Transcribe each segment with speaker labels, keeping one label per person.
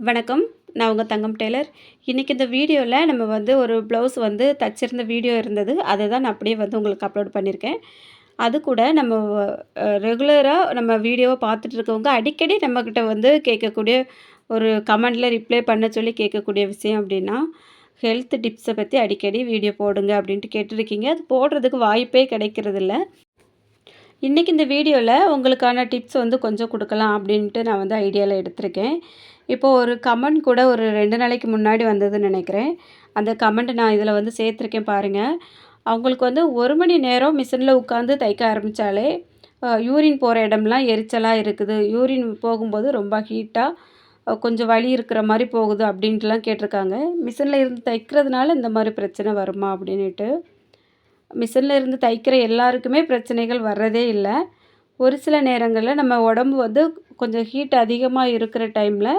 Speaker 1: வணக்கம். நான் உங்கள் தங்கம் டெய்லர். இன்றைக்கி இந்த வீடியோவில் நம்ம வந்து ஒரு ப்ளவுஸ் வந்து தச்சிருந்த வீடியோ இருந்தது. அதை தான் நான் அப்படியே வந்து உங்களுக்கு அப்லோட் பண்ணியிருக்கேன் அது கூட நம்ம ரெகுலராக நம்ம வீடியோவை பார்த்துட்டு இருக்கவங்க அடிக்கடி நம்மக்கிட்ட வந்து கேட்கக்கூடிய ஒரு கமெண்டில் ரிப்ளை பண்ண சொல்லி கேட்கக்கூடிய விஷயம் அப்படின்னா ஹெல்த் டிப்ஸை பற்றி அடிக்கடி வீடியோ போடுங்க அப்படின்ட்டு கேட்டிருக்கீங்க. அது போடுறதுக்கு வாய்ப்பே கிடைக்கிறதில்ல. இன்றைக்கி இந்த வீடியோவில் உங்களுக்கான டிப்ஸ் வந்து கொஞ்சம் கொடுக்கலாம் அப்படின்ட்டு நான் வந்து ஐடியாவில் எடுத்திருக்கேன். இப்போது ஒரு கமெண்ட் கூட ஒரு ரெண்டு நாளைக்கு முன்னாடி வந்ததுன்னு நினைக்கிறேன். அந்த கமெண்ட் நான் இதில் வந்து சேர்த்துருக்கேன் பாருங்கள் அவங்களுக்கு வந்து ஒரு மணி நேரம் மிஷினில் உட்காந்து தைக்க ஆரம்பித்தாலே யூரின் போகிற இடம்லாம் எரிச்சலாக இருக்குது. யூரின் போகும்போது ரொம்ப ஹீட்டாக கொஞ்சம் வலி இருக்கிற மாதிரி போகுது அப்படின்ட்டுலாம் கேட்டிருக்காங்க. மிஷினில் இருந்து தைக்கிறதுனால இந்த மாதிரி பிரச்சனை வருமா அப்படின்ட்டு மிஷினில் இருந்து தைக்கிற எல்லாருக்குமே பிரச்சனைகள் வர்றதே இல்லை. ஒரு சில நேரங்களில் நம்ம உடம்பு வந்து கொஞ்சம் ஹீட் அதிகமாக இருக்கிற டைமில்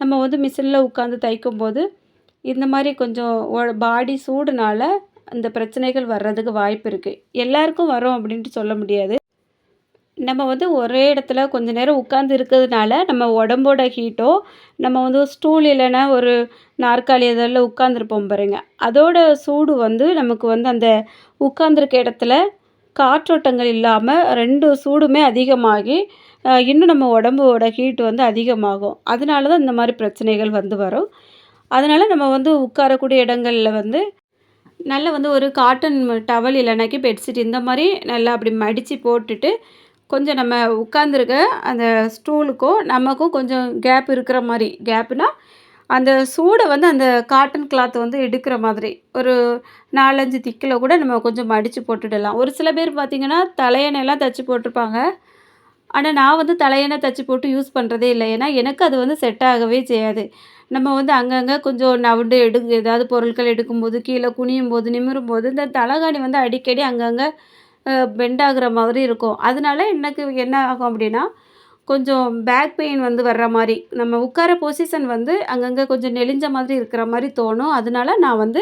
Speaker 1: நம்ம வந்து மிஷினில் உட்காந்து தைக்கும்போது இந்த மாதிரி கொஞ்சம் பாடி சூடுனால் இந்த பிரச்சனைகள் வர்றதுக்கு வாய்ப்பு இருக்குது எல்லாருக்கும் வரும் அப்படின்ட்டு சொல்ல முடியாது. நம்ம வந்து ஒரே இடத்துல கொஞ்ச நேரம் உட்காந்து இருக்கிறதுனால நம்ம உடம்போட ஹீட்டோ நம்ம வந்து ஸ்டூல் இல்லைன்னா ஒரு நாற்காலி இதெல்லாம் உட்காந்துருப்போம் பாருங்க. அதோட சூடு வந்து நமக்கு வந்து அந்த உட்காந்துருக்க இடத்துல காற்றோட்டங்கள் இல்லாமல் ரெண்டு சூடுமே அதிகமாகி இன்னும் நம்ம உடம்போட ஹீட் வந்து அதிகமாகும். அதனால தான் இந்த மாதிரி பிரச்சனைகள் வந்து வரும். அதனால் நம்ம வந்து உட்காரக்கூடிய இடங்களில் வந்து நல்லா வந்து ஒரு காட்டன் டவல் இல்லைனாக்கி பெட்ஷீட் இந்த மாதிரி நல்லா அப்படி மடித்து போட்டுட்டு கொஞ்சம் நம்ம உட்காந்துருக்க அந்த ஸ்டூலுக்கும் நமக்கும் கொஞ்சம் கேப் இருக்கிற மாதிரி. கேப்புனால் அந்த சூடை வந்து அந்த காட்டன் கிளாத் வந்து எடுக்கிற மாதிரி. ஒரு நாலஞ்சு திக்கில் கூட நம்ம கொஞ்சம் மடித்து போட்டுடலாம். ஒரு சில பேர் பார்த்திங்கன்னா தலையணையெல்லாம் தைச்சி போட்டிருப்பாங்க. ஆனால் நான் வந்து தலையணை தைச்சி போட்டு யூஸ் பண்ணுறதே இல்லை. ஏன்னா எனக்கு அது வந்து செட் ஆகவே செய்யாது. நம்ம வந்து அங்கங்கே கொஞ்சம் நவுண்டு எடு ஏதாவது பொருட்கள் எடுக்கும்போது கீழே குனியும் போது நிமிரும் போது இந்த தலைகாணி வந்து அடிக்கடி அங்கங்கே பெண்ட் ஆகுற மாதிரி இருக்கும். அதனால எனக்கு என்ன ஆகும் அப்படின்னா கொஞ்சம் பேக் பெயின் வந்து வர்ற மாதிரி நம்ம உட்கார பொசிஷன் வந்து அங்கங்கே கொஞ்சம் நெளிஞ்ச மாதிரி இருக்கிற மாதிரி தோணும். அதனால நான் வந்து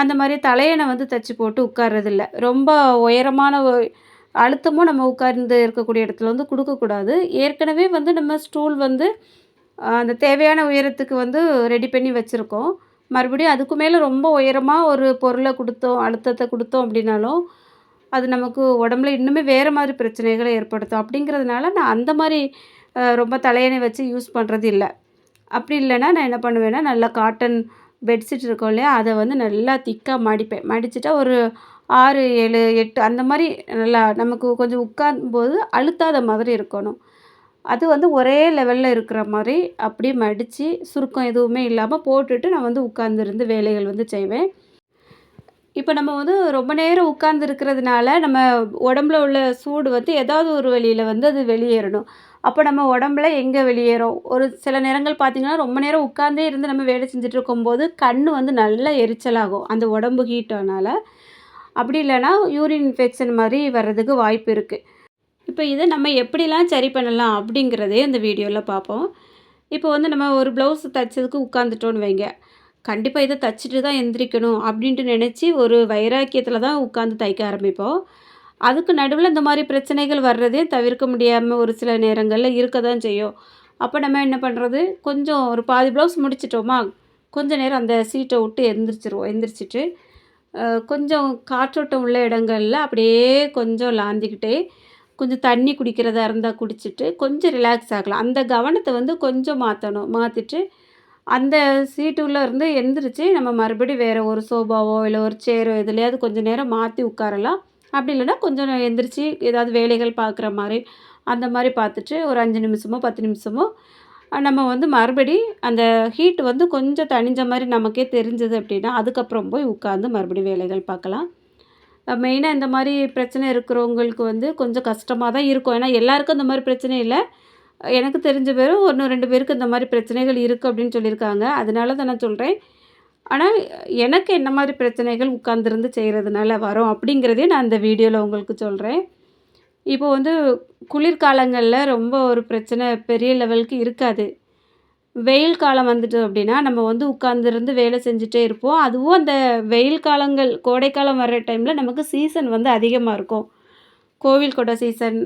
Speaker 1: அந்த மாதிரி தலையணை வந்து தச்சு போட்டு உட்கார்றதில்ல. ரொம்ப உயரமான அழுத்தமும் நம்ம உட்கார்ந்து இருக்கக்கூடிய இடத்துல வந்து கொடுக்கக்கூடாது. ஏற்கனவே வந்து நம்ம ஸ்டூல் வந்து அந்த தேவையான உயரத்துக்கு வந்து ரெடி பண்ணி வச்சுருக்கோம். மறுபடியும் அதுக்கு மேலே ரொம்ப உயரமாக ஒரு பொருளை கொடுத்தோம் அழுத்தத்தை கொடுத்தோம் அப்படின்னாலும் அது நமக்கு உடம்புல இன்னுமே வேறு மாதிரி பிரச்சனைகளை ஏற்படுத்தும். அப்படிங்கிறதுனால நான் அந்த மாதிரி ரொம்ப தலையணை வச்சு யூஸ் பண்ணுறது இல்லை. அப்படி இல்லைன்னா நான் என்ன பண்ணுவேன்னா நல்லா காட்டன் பெட்ஷீட் இருக்கும் இல்லையா அதை வந்து நல்லா திக்காக மடிப்பேன். மடிச்சுட்டா ஒரு ஆறு ஏழு எட்டு அந்த மாதிரி நல்லா நமக்கு கொஞ்சம் உட்காரும்போது அழுத்தாத மாதிரி இருக்கணும். அது வந்து ஒரே லெவலில் இருக்கிற மாதிரி அப்படியே மடித்து சுருக்கம் எதுவுமே இல்லாமல் போட்டுட்டு நான் வந்து உட்காந்துருந்து வேலைகள் வந்து செய்வேன். இப்போ நம்ம வந்து ரொம்ப நேரம் உட்கார்ந்து இருக்கிறதுனால நம்ம உடம்புல உள்ள சூடு வந்து ஏதாவது ஒரு வழியில் வந்து அது வெளியேறணும். அப்போ நம்ம உடம்புல எங்கே வெளியேறும்? ஒரு சில நேரங்கள் பார்த்திங்கன்னா ரொம்ப நேரம் உட்காந்தே இருந்து நம்ம வேலை செஞ்சுட்டு இருக்கும்போது கண் வந்து நல்லா எரிச்சலாகும். அந்த உடம்பு ஹீட்டானால் அப்படி இல்லைன்னா யூரின் இன்ஃபெக்ஷன் மாதிரி வர்றதுக்கு வாய்ப்பு இருக்குது இப்போ இதை நம்ம எப்படிலாம் சரி பண்ணலாம் அப்படிங்கிறதே இந்த வீடியோவில் பார்ப்போம். இப்போ வந்து நம்ம ஒரு ப்ளவுஸ் தைச்சதுக்கு உட்காந்துட்டோன்னு வைங்க. கண்டிப்பாக இதை தைச்சிட்டு தான் எந்திரிக்கணும் அப்படின்ட்டு நினச்சி ஒரு வைராக்கியத்தில் தான் உட்காந்து தைக்க ஆரம்பிப்போம். அதுக்கு நடுவில் இந்த மாதிரி பிரச்சனைகள் வர்றதே தவிர்க்க முடியாமல் ஒரு சில நேரங்களில் இருக்க தான் செய்யும். அப்போ நம்ம என்ன பண்ணுறது கொஞ்சம் ஒரு பாதி ப்ளவுஸ் முடிச்சிட்டோமா? கொஞ்சம் நேரம் அந்த சீட்டை விட்டு எந்திரிச்சிருவோம். எந்திரிச்சிட்டு கொஞ்சம் காற்றோட்டம் உள்ள இடங்களில் அப்படியே கொஞ்சம் லாந்திக்கிட்டே கொஞ்சம் தண்ணி குடிக்கிறதா இருந்தால் குடிச்சிட்டு கொஞ்சம் ரிலாக்ஸ் ஆகலாம். அந்த கவனத்தை வந்து கொஞ்சம் மாற்றணும் மாற்றிட்டு அந்த சீட்டுள்ளே இருந்து எந்திரிச்சு நம்ம மறுபடியும் வேறு ஒரு சோபாவோ இல்லை ஒரு சேரோ எதுலையாவது கொஞ்சம் நேரம் மாற்றி உட்காரலாம். அப்படி இல்லைன்னா கொஞ்சம் எந்திரிச்சு ஏதாவது வேலைகள் பார்க்குற மாதிரி அந்த மாதிரி பார்த்துட்டு ஒரு அஞ்சு நிமிஷமோ பத்து நிமிஷமோ நம்ம வந்து மறுபடி அந்த ஹீட் வந்து கொஞ்சம் தணிஞ்ச மாதிரி நமக்கே தெரிஞ்சது அப்படின்னா அதுக்கப்புறம் போய் உட்காந்து மறுபடியும் வேலைகள் பார்க்கலாம். மெயினாக இந்த மாதிரி பிரச்சனை இருக்கிறவங்களுக்கு வந்து கொஞ்சம் கஷ்டமாக தான் இருக்கும். ஏன்னா எல்லாருக்கும் இந்த மாதிரி பிரச்சனை இல்லை. எனக்கு தெரிஞ்ச பேரும் ஒன்று ரெண்டு பேருக்கு இந்த மாதிரி பிரச்சனைகள் இருக்குது அப்படின்னு சொல்லியிருக்காங்க. அதனால தான் நான் சொல்கிறேன் ஆனால் எனக்கு என்ன மாதிரி பிரச்சனைகள் உட்காந்துருந்து செய்கிறதுனால வரும் அப்படிங்கிறதையும் நான் இந்த வீடியோவில் உங்களுக்கு சொல்கிறேன் இப்போ வந்து குளிர்காலங்களில் ரொம்ப ஒரு பிரச்சனை பெரிய லெவலுக்கு இருக்காது வெயில் காலம் வந்துட்டு அப்படின்னா நம்ம வந்து உட்காந்துருந்து வேலை செஞ்சுட்டே இருப்போம் அதுவும் அந்த வெயில் காலங்கள் கோடைக்காலம் வர்ற டைமில் நமக்கு சீசன் வந்து அதிகமாக இருக்கும் கோவில் கொடை சீசன்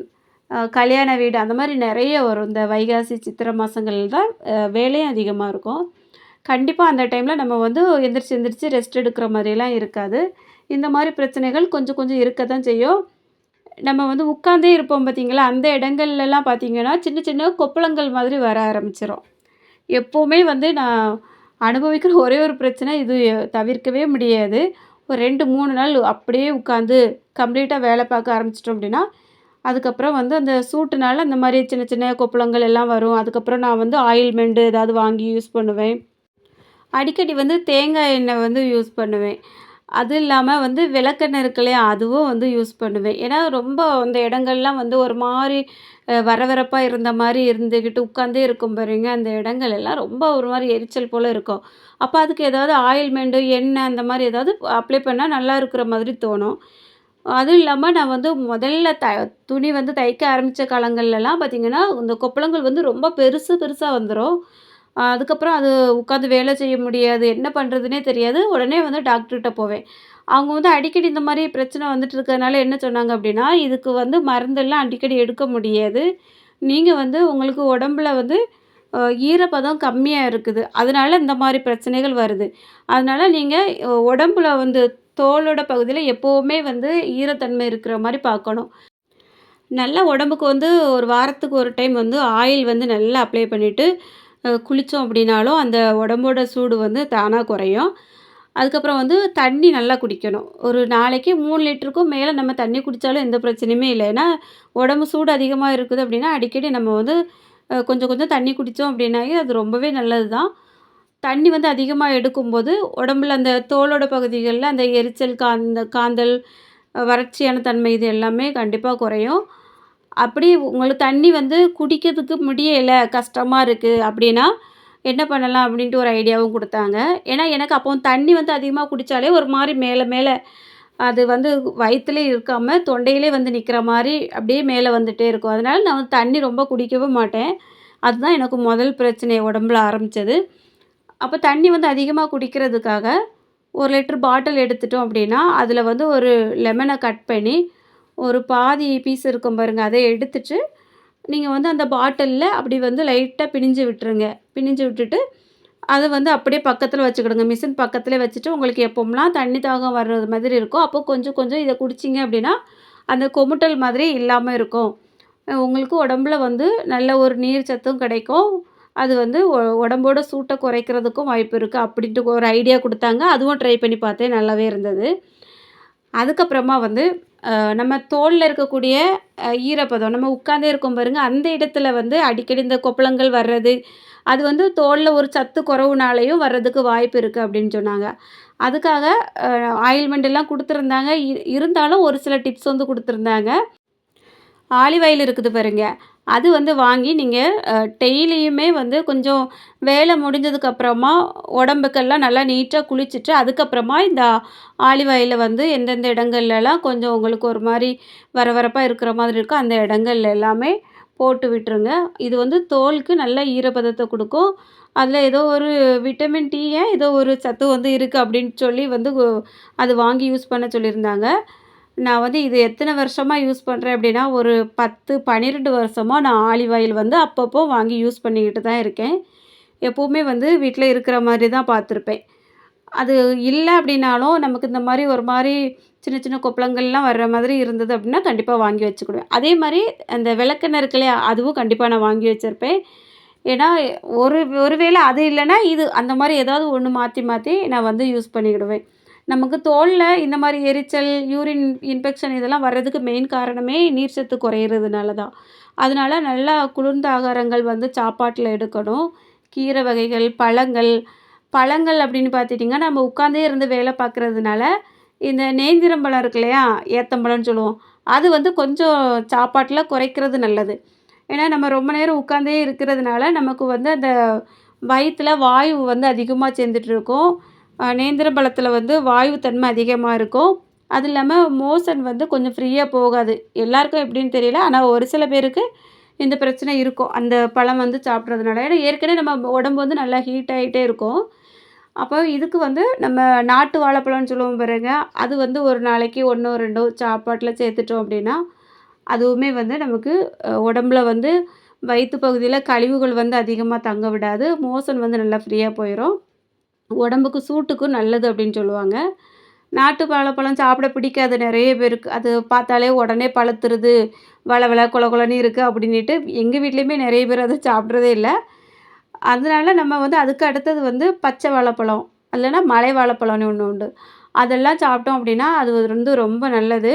Speaker 1: கல்யாண வீடு அந்த மாதிரி நிறைய வரும். இந்த வைகாசி, சித்திரை மாதங்களில் தான் வேலையும் அதிகமாக இருக்கும். கண்டிப்பாக அந்த டைமில் நம்ம வந்து எந்திரிச்சு எந்திரிச்சு ரெஸ்ட் எடுக்கிற மாதிரிலாம் இருக்காது. இந்த மாதிரி பிரச்சனைகள் கொஞ்சம் கொஞ்சம் இருக்க தான் செய்யும். நம்ம வந்து உட்காந்தே இருப்போம் பார்த்தீங்களா, அந்த இடங்கள்லலாம் பார்த்தீங்கன்னா, சின்ன சின்ன கொப்பளங்கள் மாதிரி வர ஆரம்பிச்சிடும் எப்போவுமே வந்து நான் அனுபவிக்கிற ஒரே ஒரு பிரச்சனை இது தவிர்க்கவே முடியாது. ஒரு 2, 3 நாள் அப்படியே உட்காந்து கம்ப்ளீட்டாக வேலை பார்க்க ஆரம்பிச்சிட்டோம் அப்படின்னா, அதுக்கப்புறம் வந்து அந்த சூட்டுனால அந்த மாதிரி சின்ன சின்ன கொப்பளங்கள் எல்லாம் வரும். அதுக்கப்புறம் நான் வந்து ஆயில்மெண்ட் ஏதாவது வாங்கி யூஸ் பண்ணுவேன். அடிக்கடி வந்து தேங்காய் எண்ணெய் வந்து யூஸ் பண்ணுவேன். அது இல்லாமல் வந்து விளக்கெண்ணெய் இருக்கு இல்லையா, அதுவும் வந்து யூஸ் பண்ணுவேன். ஏன்னா ரொம்ப அந்த இடங்கள்லாம் வந்து ஒரு மாதிரி வரவரப்பாக இருந்த மாதிரி இருந்துக்கிட்டு உட்காந்தே இருக்கும் பாருங்க, அந்த இடங்கள் எல்லாம் ரொம்ப ஒரு மாதிரி எரிச்சல் போல் இருக்கும். அப்போ அதுக்கு ஏதாவது ஆயில்மெண்ட், எண்ணெய் அந்த மாதிரி ஏதாவது அப்ளை பண்ணால் நல்லா இருக்கிற மாதிரி தோணும். அதுவும் இல்லாமல் நான் வந்து முதல்ல த துணி வந்து தைக்க ஆரம்பித்த காலங்கள்லலாம் பார்த்திங்கன்னா இந்த கொப்பளங்கள் வந்து ரொம்ப பெருசு பெருசாக வந்துடும் அதுக்கப்புறம் அது உட்காந்து வேலை செய்ய முடியாது. என்ன பண்ணுறதுனே தெரியாது. உடனே வந்து டாக்டர்கிட்ட போவேன். அவங்க வந்து அடிக்கடி இந்த மாதிரி பிரச்சனை வந்துட்டு இருக்கிறதுனால என்ன சொன்னாங்க அப்படின்னா, "இதுக்கு வந்து மருந்தெல்லாம் அடிக்கடி எடுக்க முடியாது. நீங்கள் வந்து உங்களுக்கு உடம்புல வந்து ஈரப்பதம் கம்மியாக இருக்குது. அதனால இந்த மாதிரி பிரச்சனைகள் வருது. அதனால் நீங்கள் உடம்புல வந்து தோலோட பகுதியில் எப்போவுமே வந்து ஈரத்தன்மை இருக்கிற மாதிரி பார்க்கணும்." நல்லா உடம்புக்கு வந்து ஒரு வாரத்துக்கு ஒரு டைம் வந்து ஆயில் வந்து நல்லா அப்ளை பண்ணிவிட்டு குளித்தோம் அப்படின்னாலும் அந்த உடம்போட சூடு வந்து தானாக குறையும். அதுக்கப்புறம் வந்து தண்ணி நல்லா குடிக்கணும். ஒரு நாளைக்கு மூணு லிட்டருக்கும் மேலே நம்ம தண்ணி குடித்தாலும் எந்த பிரச்சனையுமே இல்லை ஏன்னா, உடம்பு சூடு அதிகமாக இருக்குது அப்படின்னா, அடிக்கடி நம்ம வந்து கொஞ்சம் கொஞ்சம் தண்ணி குடித்தோம் அப்படின்னாவே அது ரொம்பவே நல்லது தான். தண்ணி வந்து அதிகமாக எடுக்கும்போது, உடம்புல அந்த தோலோட பகுதிகளில் அந்த எரிச்சல், காந்த காந்தல், வறட்சியான தன்மை இது எல்லாமே கண்டிப்பாக குறையும். அப்படி உங்களுக்கு தண்ணி வந்து குடிக்கிறதுக்கு முடியல, கஷ்டமாக இருக்குது அப்படின்னா, என்ன பண்ணலாம் அப்படின்ட்டு ஒரு ஐடியாவும் கொடுத்தாங்க ஏன்னா, எனக்கு அப்போ தண்ணி வந்து அதிகமாக குடித்தாலே ஒரு மாதிரி மேலே மேலே அது வந்து வயிற்றுலேயே இருக்காமல் தொண்டையிலே வந்து நிற்கிற மாதிரி அப்படியே மேலே வந்துகிட்டே இருக்கும். அதனால் நான் வந்து தண்ணி ரொம்ப குடிக்கவே மாட்டேன். அதுதான் எனக்கு முதல் பிரச்சனை உடம்புல ஆரம்பித்தது அப்போ தண்ணி வந்து அதிகமாக குடிக்கிறதுக்காக, ஒரு லிட்டர் பாட்டில் எடுத்துட்டோம் அப்படின்னா, அதில் வந்து ஒரு லெமனை கட் பண்ணி, ஒரு பாதி பீஸ் இருக்கும் பாருங்கள் அதை எடுத்துட்டு, நீங்கள் வந்து அந்த பாட்டிலில் அப்படி வந்து லைட்டாக பிணிஞ்சு விட்டுருங்க. பிணிஞ்சு விட்டுட்டு, அதை வந்து அப்படியே பக்கத்தில் வச்சுக்கிடுங்க. மிஷின் பக்கத்தில் வச்சுட்டு, உங்களுக்கு எப்போம்லாம் தண்ணி தாகம் வர்றது மாதிரி இருக்கும் அப்போ கொஞ்சம் கொஞ்சம் இதை குடிச்சீங்க அப்படின்னா, அந்த கொமுட்டல் மாதிரி இல்லாமல் இருக்கும். உங்களுக்கு உடம்புல வந்து நல்ல ஒரு நீர் சத்தும் கிடைக்கும். அது வந்து உடம்போட சூட்டை குறைக்கிறதுக்கும் வாய்ப்பு இருக்குது அப்படின்ட்டு ஒரு ஐடியா கொடுத்தாங்க அதுவும் ட்ரை பண்ணி பார்த்தேன். நல்லாவே இருந்தது. அதுக்கப்புறமா வந்து நம்ம தோலில் இருக்கக்கூடிய ஈரப்பதம், நம்ம உட்காந்தே இருக்கோம் பாருங்கள் அந்த இடத்துல வந்து அடிக்கடி இந்த கொப்பளங்கள் வர்றது, அது வந்து தோலில் ஒரு சத்து குறவுனாலையும் வர்றதுக்கு வாய்ப்பு இருக்குது அப்படின்னு சொன்னாங்க. அதுக்காக அ ஆயில்மெண்ட் எல்லாம் இ இருந்தாலும் ஒரு சில டிப்ஸ் வந்து கொடுத்துருந்தாங்க. ஆலிவ் ஆயில் இருக்குது பாருங்கள் அது வந்து வாங்கி நீங்கள் டெய்லியுமே வந்து கொஞ்சம் வேலை முடிஞ்சதுக்கப்புறமா உடம்புக்கெல்லாம் நல்லா நீட்டாக குளிச்சுட்டு, அதுக்கப்புறமா இந்த ஆலிவ் ஆயில வந்து எந்தெந்த இடங்கள்லலாம் கொஞ்சம் உங்களுக்கு ஒரு மாதிரி வரவரப்பாக இருக்கிற மாதிரி இருக்கோ, அந்த இடங்கள்ல எல்லாமே போட்டு விட்டுருங்க. இது வந்து தோலுக்கு நல்ல ஈரப்பதத்தை கொடுக்கும் அதில் ஏதோ ஒரு விட்டமின் டியா ஏதோ ஒரு சத்து வந்து இருக்குது அப்படின்னு சொல்லி வந்து அது வாங்கி யூஸ் பண்ண சொல்லியிருந்தாங்க. நான் வந்து இது எத்தனை வருஷமாக யூஸ் பண்ணுறேன் அப்படின்னா, ஒரு 10, 12 வருஷமா நான் ஆலிவ் ஆயில் வந்து அப்பப்போ வாங்கி யூஸ் பண்ணிக்கிட்டு தான் இருக்கேன். எப்போவுமே வந்து வீட்டில் இருக்கிற மாதிரி தான் பார்த்துருப்பேன். அது இல்லை அப்படின்னாலும், நமக்கு இந்த மாதிரி ஒரு மாதிரி சின்ன சின்ன கொப்பளங்கள்லாம் வர்ற மாதிரி இருந்தது அப்படின்னா, கண்டிப்பாக வாங்கி வச்சுக்கிடுவேன். அதே மாதிரி அந்த விளக்கெண்ணெய் இருக்கு இல்லையா, அதுவும் கண்டிப்பாக நான் வாங்கி வச்சுருப்பேன் ஏன்னா, ஒரு ஒரு வேளை அது இல்லைன்னா இது அந்த மாதிரி ஏதாவது ஒன்று மாற்றி மாற்றி நான் வந்து யூஸ் பண்ணிக்கிடுவேன். நமக்கு தோலில் இந்த மாதிரி எரிச்சல், யூரின் இன்ஃபெக்ஷன் இதெல்லாம் வர்றதுக்கு மெயின் காரணமே நீர் சத்து குறையிறதுனால தான். அதனால நல்லா குளிர்ந்த ஆகாரங்கள் வந்து சாப்பாட்டில் எடுக்கணும். கீரை வகைகள், பழங்கள் பழங்கள் அப்படின்னு பார்த்துட்டிங்கன்னா நம்ம உட்காந்தே இருந்து வேலை பார்க்குறதுனால, இந்த நேந்திரம்பழம் இருக்கு இல்லையா, ஏத்தம்பழம்னு சொல்லுவோம். அது வந்து கொஞ்சம் சாப்பாட்டில் குறைக்கிறது நல்லது. ஏன்னா, நம்ம ரொம்ப நேரம் உட்காந்தே இருக்கிறதுனால, நமக்கு வந்து அந்த வயிற்றில் வாயு வந்து அதிகமாக சேர்ந்துட்டு இருக்கும். நேந்திர பழத்தில் வந்து வாயு தன்மை அதிகமாக இருக்கும். அது இல்லாமல் மோஷன் வந்து கொஞ்சம் ஃப்ரீயாக போகாது. எல்லாருக்கும் எப்படின்னு தெரியல. ஆனால் ஒரு சில பேருக்கு இந்த பிரச்சனை இருக்கும். அந்த பழம் வந்து சாப்பிட்றதுனால. ஏன்னா, ஏற்கனவே நம்ம உடம்பு வந்து நல்லா ஹீட் ஆகிட்டே இருக்கும். அப்போ இதுக்கு வந்து நம்ம நாட்டு வாழைப்பழம்னு சொல்லுவோம் பாருங்க, அது வந்து ஒரு நாளைக்கு ஒன்றோ ரெண்டோ சாப்பாட்டில் சேர்த்துட்டோம் அப்படின்னா, அதுவுமே வந்து நமக்கு உடம்புல வந்து வயிற்று பகுதியில் கழிவுகள் வந்து அதிகமாக தங்க விடாது. மோசன் வந்து நல்லா ஃப்ரீயாக போயிடும் உடம்புக்கு சூட்டுக்கும் நல்லது அப்படின்னு சொல்லுவாங்க. நாட்டு வாழைப்பழம் சாப்பிட பிடிக்காது நிறைய பேருக்கு. அது பார்த்தாலே உடனே பழுத்துருது, வளவள குல கொலன்னு இருக்குது அப்படின்ட்டு எங்கள் வீட்லேயுமே நிறைய பேர் அதை சாப்பிட்றதே இல்லை அதனால நம்ம வந்து அதுக்கு அடுத்தது வந்து பச்சை வாழைப்பழம், இல்லைன்னா மலை வாழைப்பழம்னு ஒன்று உண்டு. அதெல்லாம் சாப்பிட்டோம் அப்படின்னா, அது வந்து ரொம்ப நல்லது.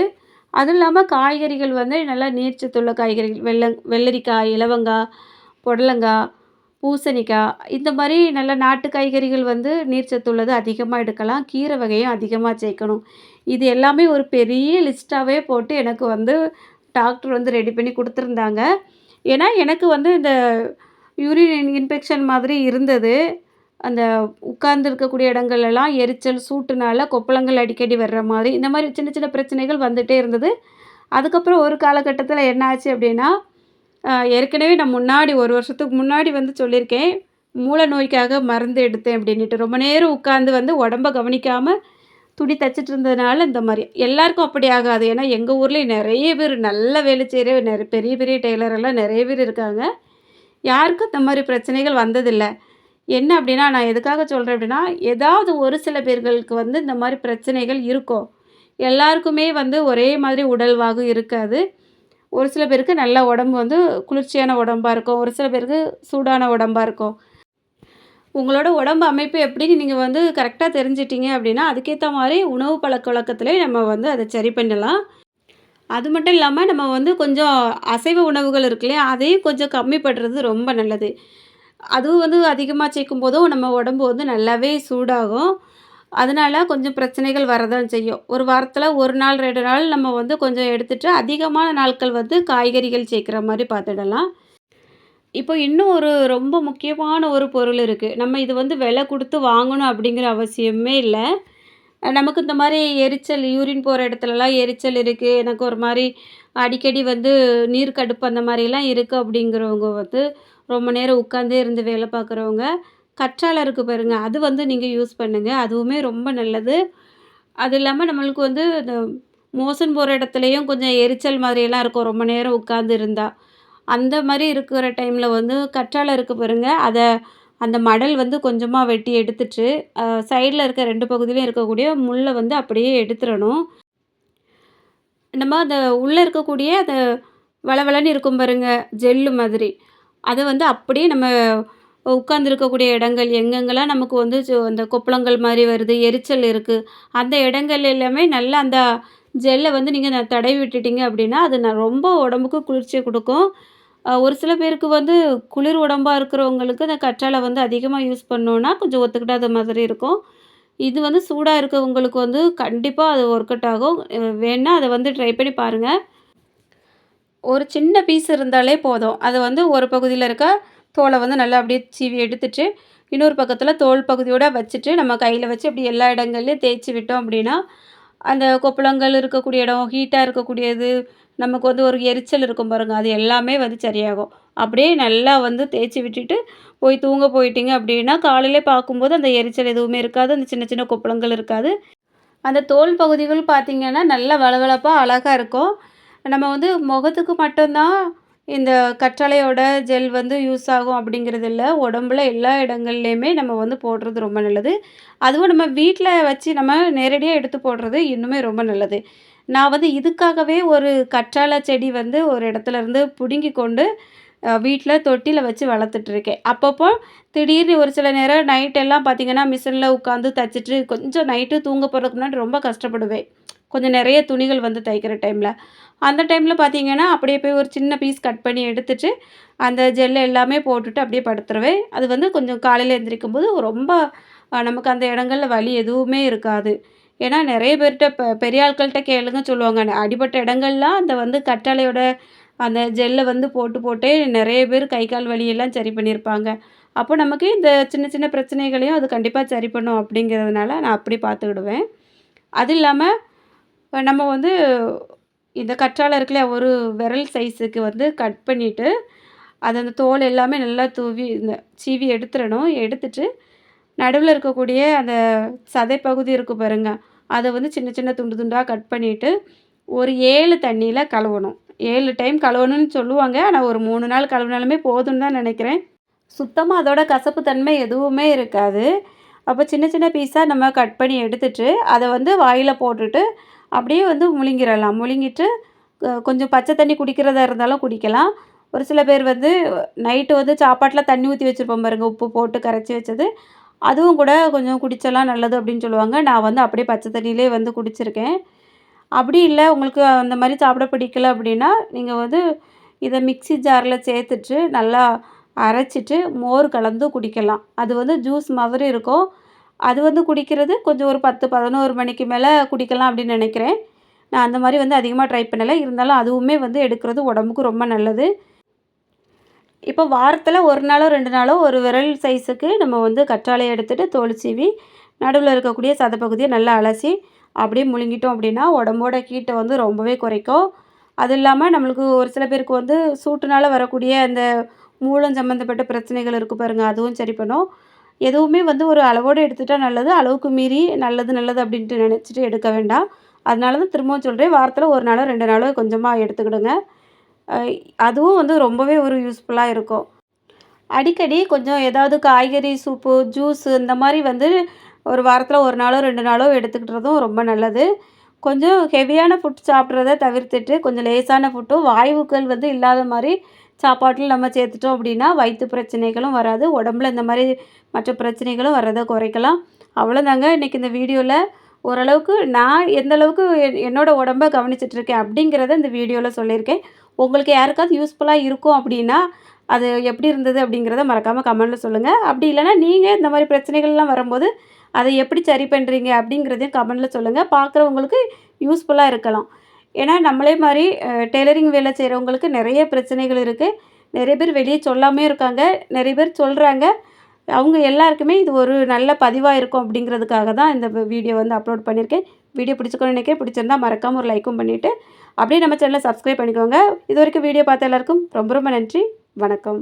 Speaker 1: அதுவும் இல்லாமல் காய்கறிகள் வந்து நல்லா நீர்ச்சத்துள்ள காய்கறிகள் வெள்ள வெள்ளரிக்காய், இலவங்காய், புடலங்காய், பூசணிக்காய் இந்த மாதிரி நல்ல நாட்டு காய்கறிகள் வந்து நீர்ச்சத்துள்ளது அதிகமாக எடுக்கலாம். கீரை வகையும் அதிகமாக சேர்க்கணும். இது எல்லாமே ஒரு பெரிய லிஸ்ட்டாகவே போட்டு எனக்கு வந்து டாக்டர் வந்து ரெடி பண்ணி கொடுத்துருந்தாங்க ஏன்னா, எனக்கு வந்து இந்த யூரின் இன்ஃபெக்ஷன் மாதிரி இருந்தது. அந்த உட்கார்ந்து இருக்கக்கூடிய இடங்கள்லலாம் எரிச்சல், சூட்டுனால கொப்பளங்கள் அடிக்கடி வர்ற மாதிரி இந்த மாதிரி சின்ன சின்ன பிரச்சனைகள் வந்துகிட்டே இருந்தது. அதுக்கப்புறம் ஒரு காலகட்டத்தில் என்ன ஆச்சு அப்படின்னா, ஏற்கனவே நான் முன்னாடி ஒரு வருஷத்துக்கு முன்னாடி வந்து சொல்லியிருக்கேன். மூளை நோய்க்காக மருந்து எடுத்தேன் அப்படின்ட்டு ரொம்ப நேரம் உட்காந்து வந்து உடம்ப கவனிக்காமல் துணி தைச்சிட்டு இருந்ததுனால இந்த மாதிரி எல்லாருக்கும் அப்படி ஆகாது. ஏன்னா, எங்கள் ஊர்லேயும் நிறைய பேர் நல்ல வேலை செய்கிற நிறைய பெரிய பெரிய டெய்லரெல்லாம் நிறைய பேர் இருக்காங்க. யாருக்கும் இந்த மாதிரி பிரச்சனைகள் வந்ததில்லை என்ன அப்படின்னா, நான் எதுக்காக சொல்கிறேன் அப்படின்னா, ஏதாவது ஒரு சில பேர்களுக்கு வந்து இந்த மாதிரி பிரச்சனைகள் இருக்கும். எல்லாருக்குமே வந்து ஒரே மாதிரி உடல்வாகு இருக்காது. ஒரு சில பேருக்கு நல்ல உடம்பு வந்து குளிர்ச்சியான உடம்பாக இருக்கும். ஒரு சில பேருக்கு சூடான உடம்பாக இருக்கும். உங்களோட உடம்பு அமைப்பு எப்படின்னு நீங்கள் வந்து கரெக்டாக தெரிஞ்சுட்டீங்க அப்படின்னா, அதுக்கேற்ற மாதிரி உணவு பழக்க வழக்கத்துலேயே நம்ம வந்து அதை சரி பண்ணலாம். அது மட்டும் இல்லாமல் நம்ம வந்து கொஞ்சம் அசைவ உணவுகள் இருக்கு இல்லையா? அதையும் கொஞ்சம் கம்மி பண்ணுறது ரொம்ப நல்லது. அதுவும் வந்து அதிகமாக சேர்க்கும் போதும் நம்ம உடம்பு வந்து நல்லாவே சூடாகும். அதனால் கொஞ்சம் பிரச்சனைகள் வரதான் செய்யும். ஒரு வாரத்தில் ஒரு நாள், ரெண்டு நாள் நம்ம வந்து கொஞ்சம் எடுத்துட்டு, அதிகமான நாட்கள் வந்து காய்கறிகள் சேர்க்குற மாதிரி பார்த்துடலாம். இப்போ இன்னும் ஒரு ரொம்ப முக்கியமான ஒரு பொருள் இருக்குது நம்ம இது வந்து விலை கொடுத்து வாங்கணும் அப்படிங்கிற அவசியமே இல்லை நமக்கு இந்த மாதிரி எரிச்சல் யூரின் போகிற இடத்துலலாம் எரிச்சல் இருக்குது எனக்கு ஒரு மாதிரி அடிக்கடி வந்து நீர் கடுப்பு அந்த மாதிரிலாம் இருக்குது அப்படிங்கிறவங்க வந்து, ரொம்ப நேரம் உட்காந்தே இருந்து வேலை பார்க்குறவங்க, கற்றாழை இருக்குது பாருங்கள் அது வந்து நீங்கள் யூஸ் பண்ணுங்கள் அதுவுமே ரொம்ப நல்லது. அது இல்லாமல் நம்மளுக்கு வந்து இந்த மோசன் போகிற இடத்துலையும் கொஞ்சம் எரிச்சல் மாதிரியெல்லாம் இருக்கும். ரொம்ப நேரம் உட்காந்து இருந்தால் அந்த மாதிரி இருக்கிற டைமில் வந்து கற்றாழை இருக்குது பாருங்கள் அதை அந்த மடல் வந்து கொஞ்சமாக வெட்டி எடுத்துட்டு, சைடில் இருக்க ரெண்டு பகுதியிலையும் இருக்கக்கூடிய முள்ளை வந்து அப்படியே எடுத்துடணும் நம்ம அந்த உள்ளே இருக்கக்கூடிய அந்த வளவளன்னு இருக்கும் பாருங்கள் ஜெல்லு மாதிரி. அதை வந்து அப்படியே நம்ம உட்காந்துருக்கக்கூடிய இடங்கள் எங்கெங்கெல்லாம் நமக்கு வந்து சோ அந்த கொப்பளங்கள் மாதிரி வருது, எரிச்சல் இருக்குது அந்த இடங்கள் எல்லாமே நல்லா அந்த ஜெல்லை வந்து நீங்கள் தடவி விட்டுட்டீங்க அப்படின்னா, அது நான் ரொம்ப உடம்புக்கு குளிர்ச்சியை கொடுக்கும் ஒரு சில பேருக்கு வந்து குளிர் உடம்பாக இருக்கிறவங்களுக்கு இந்த கற்றாழை வந்து அதிகமாக யூஸ் பண்ணோன்னா கொஞ்சம் ஒத்துக்கிட்டாத மாதிரி இருக்கும். இது வந்து சூடாக இருக்கவங்களுக்கு வந்து கண்டிப்பாக அது ஒர்க் அவுட் ஆகும். வேணால் அதை வந்து ட்ரை பண்ணி பாருங்கள் ஒரு சின்ன பீஸ் இருந்தாலே போதும். அதை வந்து ஒரு பகுதியில் இருக்க தோலை வந்து நல்லா அப்படியே சீவி எடுத்துட்டு, இன்னொரு பக்கத்தில் தோல் பகுதியோடு வச்சுட்டு, நம்ம கையில் வச்சு அப்படி எல்லா இடங்கள்லையும் தேய்ச்சி விட்டோம் அப்படின்னா, அந்த கொப்பளங்கள் இருக்கக்கூடிய இடம், ஹீட்டாக இருக்கக்கூடியது, நமக்கு வந்து ஒரு எரிச்சல் இருக்கும் பாருங்க, அது எல்லாமே வந்து சரியாகும். அப்படியே நல்லா வந்து தேய்ச்சி விட்டுட்டு, போய் தூங்க போயிட்டீங்க அப்படின்னா, காலையிலே பார்க்கும்போது அந்த எரிச்சல் எதுவுமே இருக்காது. அந்த சின்ன சின்ன கொப்பளங்கள் இருக்காது. அந்த தோல் பகுதிகள் பார்த்திங்கன்னா நல்லா வளவளப்பாக அழகாக இருக்கும். நம்ம வந்து முகத்துக்கு மட்டும்தான் இந்த கற்றாழையோட ஜெல் வந்து யூஸ் ஆகும் அப்படிங்கிறது இல்லை உடம்புல எல்லா இடங்கள்லையுமே நம்ம வந்து போடுறது ரொம்ப நல்லது. அதுவும் நம்ம வீட்டில் வச்சு நம்ம நேரடியாக எடுத்து போடுறது இன்னுமே ரொம்ப நல்லது. நான் வந்து இதுக்காகவே ஒரு கற்றாழை செடி வந்து ஒரு இடத்துல இருந்து பிடுங்கி கொண்டு வீட்டில் தொட்டியில் வச்சு வளர்த்துட்ருக்கேன். அப்பப்போ திடீர்னு ஒரு சில நேரம் நைட்டெல்லாம் பார்த்திங்கன்னா பார்த்தீங்கன்னா, உட்காந்து தச்சுட்டு கொஞ்சம் நைட்டு தூங்க போகிறதுக்கு முன்னாடி ரொம்ப கஷ்டப்படுவேன். கொஞ்சம் நிறைய துணிகள் வந்து தைக்கிற டைமில் அந்த டைமில் பார்த்தீங்கன்னா, அப்படியே போய் ஒரு சின்ன பீஸ் கட் பண்ணி எடுத்துட்டு, அந்த ஜெல் எல்லாமே போட்டுட்டு அப்படியே படுத்துருவேன். அது வந்து கொஞ்சம் காலையில் எழுந்திரிக்கும் போது ரொம்ப நமக்கு அந்த இடங்களில் வலி எதுவுமே இருக்காது. ஏன்னா நிறைய பேர்கிட்ட பெ பெரிய ஆட்கள்கிட்ட கேளுங்க சொல்லுவாங்க. அடிபட்ட இடங்கள்லாம் அந்த வந்து கட்டளையோட அந்த ஜெல்லை வந்து போட்டு போட்டே நிறைய பேர் கை, கால் வலியெல்லாம் சரி பண்ணியிருப்பாங்க. அப்போ நமக்கு இந்த சின்ன சின்ன பிரச்சனைகளையும் அது கண்டிப்பாக சரி பண்ணும் அப்படிங்கிறதுனால நான் அப்படி பார்த்துக்கிடுவேன். அது இல்லாமல் நம்ம வந்து இந்த கற்றாழை இருக்குல்லையா, ஒரு விரல் சைஸுக்கு வந்து கட் பண்ணிவிட்டு அது அந்த தோல் எல்லாமே நல்லா தூவி இந்த சீவி எடுத்துடணும். எடுத்துட்டு, நடுவில் இருக்கக்கூடிய அந்த சதை பகுதி இருக்கு பாருங்க, அதை வந்து சின்ன சின்ன துண்டு துண்டாக கட் பண்ணிவிட்டு ஒரு ஏழு தண்ணியில் கழுவணும். ஏழு டைம் கழுவணும்னு சொல்லுவாங்க. ஆனால் ஒரு மூணு நாள் கழுவினாலுமே போதும்னு தான் நினைக்கிறேன். சுத்தமாக அதோட கசப்பு தன்மை எதுவுமே இருக்காது. அப்போ சின்ன சின்ன பீஸாக நம்ம கட் பண்ணி எடுத்துட்டு அதை வந்து வாயில் போட்டுட்டு அப்படியே வந்து முழுங்கிடலாம். முழுங்கிட்டு கொஞ்சம் பச்சை தண்ணி குடிக்கிறதா இருந்தாலும் குடிக்கலாம். ஒரு சில பேர் வந்து நைட்டு வந்து சாப்பாட்டில் தண்ணி ஊற்றி வச்சுருப்போம் பாருங்கள் உப்பு போட்டு கரைச்சி வச்சது. அதுவும் கூட கொஞ்சம் குடிச்சலாம் நல்லது அப்படின்னு சொல்லுவாங்க. நான் வந்து அப்படியே பச்சை தண்ணியிலே வந்து குடிச்சிருக்கேன். அப்படி இல்லை உங்களுக்கு அந்த மாதிரி சாப்பிட பிடிக்கல அப்படின்னா நீங்கள் வந்து இதை மிக்சி ஜாரில் சேர்த்துட்டு நல்லா அரைச்சிட்டு மோர் கலந்து குடிக்கலாம். அது வந்து ஜூஸ் மாதிரி இருக்கும். அது வந்து குடிக்கிறது கொஞ்சம் ஒரு பத்து பதினோரு மணிக்கு மேலே குடிக்கலாம் அப்படின்னு நினைக்கிறேன். நான் அந்த மாதிரி வந்து அதிகமாக ட்ரை பண்ணலை. இருந்தாலும் அதுவுமே வந்து எடுக்கிறது உடம்புக்கு ரொம்ப நல்லது. இப்போ வாரத்தில் ஒரு நாளோ ரெண்டு நாளோ ஒரு விரல் சைஸுக்கு நம்ம வந்து கற்றாழையை எடுத்துகிட்டு தோல் சீவி நடுவில் இருக்கக்கூடிய சதப்பகுதியை நல்லா அலசி அப்படியே முழுங்கிட்டோம் அப்படின்னா உடம்போட கீட்டை வந்து ரொம்பவே குறைக்கும். அது இல்லாமல் நம்மளுக்கு ஒரு சில பேருக்கு வந்து சூட்டுனால் வரக்கூடிய அந்த மூலம் சம்மந்தப்பட்ட பிரச்சனைகள் இருக்குது பாருங்கள் அதுவும் சரி பண்ணும். எதுவுமே வந்து ஒரு அளவோடு எடுத்துகிட்டா நல்லது அளவுக்கு மீறி நல்லது நல்லது அப்படின்ட்டு நினச்சிட்டு எடுக்க வேண்டாம். அதனால தான் திரும்பவும் சொல்கிறேன் வாரத்தில் ஒரு நாளோ ரெண்டு நாளோ கொஞ்சமாக எடுத்துக்கிடுங்க. அதுவும் வந்து ரொம்பவே ஒரு யூஸ்ஃபுல்லாக இருக்கும். அடிக்கடி கொஞ்சம் ஏதாவது காய்கறி சூப்பு ஜூஸு இந்த மாதிரி வந்து ஒரு வாரத்தில் ஒரு நாளோ ரெண்டு நாளோ எடுத்துக்கிட்டதும் ரொம்ப நல்லது. கொஞ்சம் ஹெவியான ஃபுட் சாப்பிட்றத தவிர்த்துட்டு கொஞ்சம் லேசான ஃபுட்டும் வாயுக்கள் வந்து இல்லாத மாதிரி சாப்பாட்டில் நம்ம சேர்த்துட்டோம் அப்படின்னா வயிற்று பிரச்சனைகளும் வராது உடம்புல இந்த மாதிரி மற்ற பிரச்சனைகளும் வர்றதை குறைக்கலாம். அவ்வளோதாங்க இன்றைக்கி இந்த வீடியோவில் ஓரளவுக்கு நான் எந்த அளவுக்கு என்னோடய உடம்பை கவனிச்சிட்ருக்கேன் அப்படிங்கிறத இந்த வீடியோவில் சொல்லியிருக்கேன். உங்களுக்கு யாருக்காவது யூஸ்ஃபுல்லாக இருக்கும் அப்படின்னா அது எப்படி இருந்தது அப்படிங்கிறத மறக்காமல் கமெண்ட்டில் சொல்லுங்கள் அப்படி இல்லைனா நீங்கள் இந்த மாதிரி பிரச்சனைகள்லாம் வரும்போது அதை எப்படி சரி பண்ணுறீங்க அப்படிங்கிறதையும் கமெண்ட்டில் சொல்லுங்கள் பார்க்குறவங்களுக்கு யூஸ்ஃபுல்லாக இருக்கலாம். ஏன்னா நம்மளே மாதிரி டெய்லரிங் வேலை செய்கிறவங்களுக்கு நிறைய பிரச்சனைகள் இருக்குது நிறைய பேர் வெளியே சொல்லாமே இருக்காங்க. நிறைய பேர் சொல்கிறாங்க அவங்க எல்லாருக்குமே இது ஒரு நல்ல பதிவாக இருக்கும் அப்படிங்கிறதுக்காக தான் இந்த வீடியோ வந்து அப்லோட் பண்ணியிருக்கேன். வீடியோ பிடிச்சிக்கணும்னு நினைக்கிறேன். பிடிச்சிருந்தா மறக்காமல் ஒரு லைக்கும் பண்ணிவிட்டு அப்படியே நம்ம சேனலை சப்ஸ்கிரைப் பண்ணிக்கோங்க. இது வரைக்கும் வீடியோ பார்த்த எல்லாருக்கும் ரொம்ப ரொம்ப நன்றி. வணக்கம்.